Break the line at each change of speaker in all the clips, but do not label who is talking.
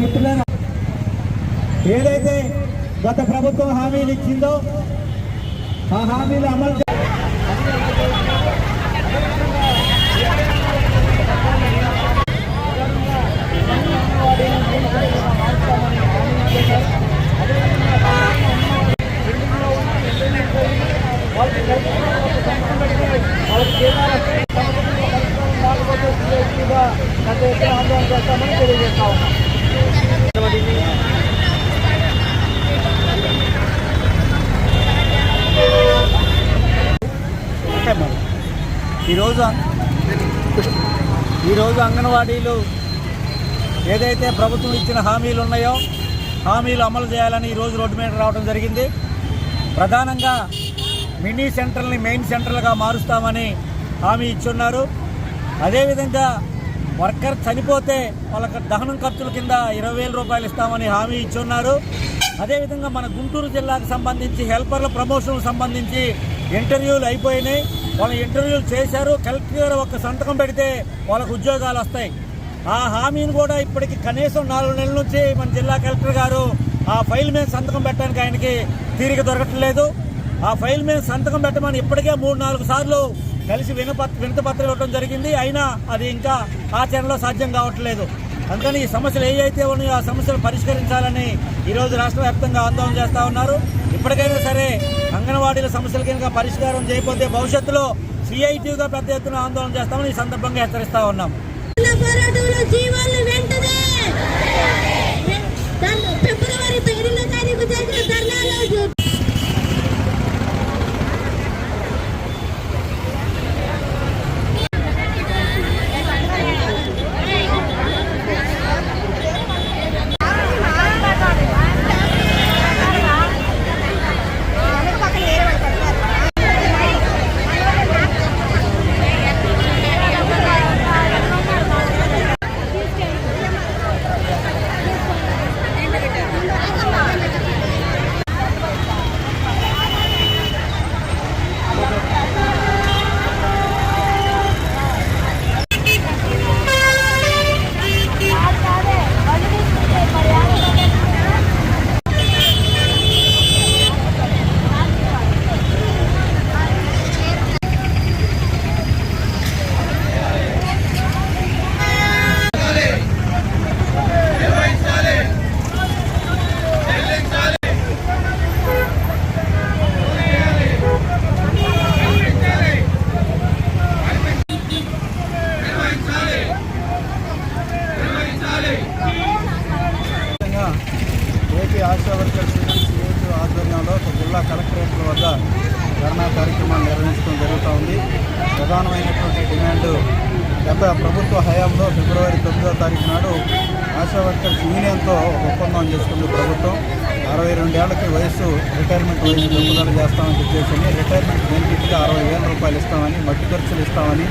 మిత్రులారా ఏదైతే గత ప్రభుత్వం హామీలు ఇచ్చిందో ఆ హామీలు అమలు చే- ఈరోజు ఈరోజు అంగన్వాడీలు ఏదైతే ప్రభుత్వం ఇచ్చిన హామీలు ఉన్నాయో హామీలు అమలు చేయాలని ఈరోజు రోడ్డు మీద రావడం జరిగింది. ప్రధానంగా మినీ సెంటర్ని మెయిన్ సెంటర్లుగా మారుస్తామని హామీ ఇచ్చున్నారు. అదేవిధంగా వర్కర్ చనిపోతే వాళ్ళకి దహనం ఖర్చుల కింద ఇరవై వేల రూపాయలు ఇస్తామని హామీ ఇచ్చున్నారు. అదేవిధంగా మన గుంటూరు జిల్లాకు సంబంధించి హెల్పర్ల ప్రమోషన్కు సంబంధించి ఇంటర్వ్యూలు అయిపోయినాయి. వాళ్ళ ఇంటర్వ్యూలు చేశారు. కలెక్టర్ గారు ఒక సంతకం పెడితే వాళ్ళకు ఉద్యోగాలు వస్తాయి. ఆ హామీని కూడా ఇప్పటికి కనీసం నాలుగు నెలల నుంచి మన జిల్లా కలెక్టర్ గారు ఆ ఫైల్ మీద సంతకం పెట్టడానికి ఆయనకి తీరిక దొరకట్లేదు. ఆ ఫైల్ మీద సంతకం పెట్టమని ఇప్పటికే మూడు నాలుగు సార్లు కలిసి వినపత్ వినతపత్రం ఇవ్వడం జరిగింది. అయినా అది ఇంకా ఆచరణలో సాధ్యం కావట్లేదు. అందుకని ఈ సమస్యలు ఏవైతే ఉన్నాయో ఆ సమస్యలు పరిష్కరించాలని ఈరోజు రాష్ట్ర వ్యాప్తంగా ఆందోళన చేస్తూ ఉన్నారు. ఇప్పటికైనా సరే అంగన్వాడీల సమస్యల కనుక పరిష్కారం చేయకపోతే భవిష్యత్తులో సిఐటిగా పెద్ద ఎత్తున ఆందోళన చేస్తామని ఈ సందర్భంగా హెచ్చరిస్తూ ఉన్నాం.
ఫిబ్రవరి
జిల్లా కలెక్టరేట్ల వద్ద ధర్నా కార్యక్రమాన్ని నిర్వహించడం జరుగుతూ ఉంది. ప్రధానమైనటువంటి డిమాండ్ గత ప్రభుత్వ హయాంలో ఫిబ్రవరి తొమ్మిదో తారీఖు నాడు ఆశా వర్కర్స్ యూనియన్తో ఒప్పందం చేసుకుంది ప్రభుత్వం. అరవై రెండేళ్ళకి వయసు రిటైర్మెంట్ వయసు తగ్గుదల చేస్తామని చెప్పేసి రిటైర్మెంట్ బెనిఫిట్గా అరవై వేల రూపాయలు ఇస్తామని మట్టి ఖర్చులు ఇస్తామని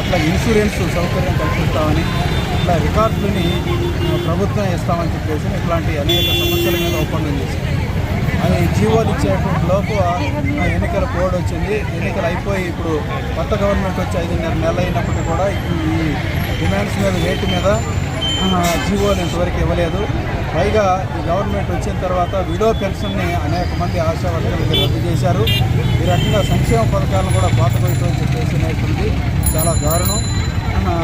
అట్లా ఇన్సూరెన్స్ సౌకర్యం కల్పిస్తామని ఇట్లా రికార్డులని ప్రభుత్వం ఇస్తామని చెప్పేసి ఇట్లాంటి అనేక సమస్యల మీద ఒప్పందం చేసింది. అది జీవోలు ఇచ్చేటువంటి లోపు ఎన్నికల కోడ్ వచ్చింది. ఎన్నికలు అయిపోయి ఇప్పుడు కొత్త గవర్నమెంట్ వచ్చి ఐదున్నర నెలలు అయినప్పటికీ కూడా ఈ డిమాండ్స్ మీద రేటు మీద జీవోలు ఇంతవరకు ఇవ్వలేదు. పైగా ఈ గవర్నమెంట్ వచ్చిన తర్వాత విడో పెన్షన్ని అనేక మంది ఆశా రద్దు చేశారు. ఈ రకంగా సంక్షేమ పథకాలను కూడా కోతపోయితో చెప్పేసి అనేటువంటి చాలా దారుణం.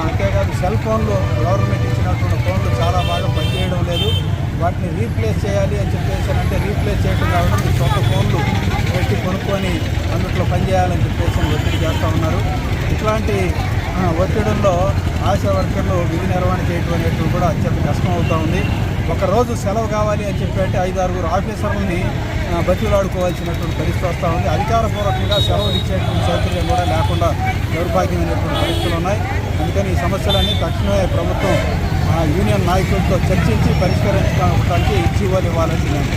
అంతేకాదు సెల్ ఫోన్లు గవర్నమెంట్ ఇచ్చినటువంటి ఫోన్లు చాలా బాగా పనిచేయడం లేదు. వాటిని రీప్లేస్ చేయాలి అని చెప్పేసి అంటే రీప్లేస్ చేయడం కాకుండా మీ సొంత ఫోన్లు పెట్టి కొనుక్కొని అందుట్లో పనిచేయాలని చెప్పేసి ఒత్తిడి చేస్తూ ఉన్నారు. ఇట్లాంటి ఒత్తిడుల్లో ఆశా వర్కర్లు విధి నిర్వహణ చేయడం అనేటువంటి కూడా అత్యంత కష్టం అవుతూ ఉంది. ఒకరోజు సెలవు కావాలి అని చెప్పి అంటే ఐదు ఆరుగురు ఆఫీసర్లని బతిలాడుకోవాల్సినటువంటి పరిస్థితి వస్తూ ఉంది. అధికారపూర్వకంగా సెలవులు ఇచ్చేటువంటి సౌకర్యం కూడా లేకుండా దౌర్భాగ్యమైనటువంటి పరిస్థితులు ఉన్నాయి. అందుకని ఈ సమస్యలన్నీ తక్షణమే ప్రభుత్వం ఆ, యూనియన్ నాయకులతో చర్చించి పరిష్కరించడానికి జీవోలు ఇవ్వాలని డిమాండ్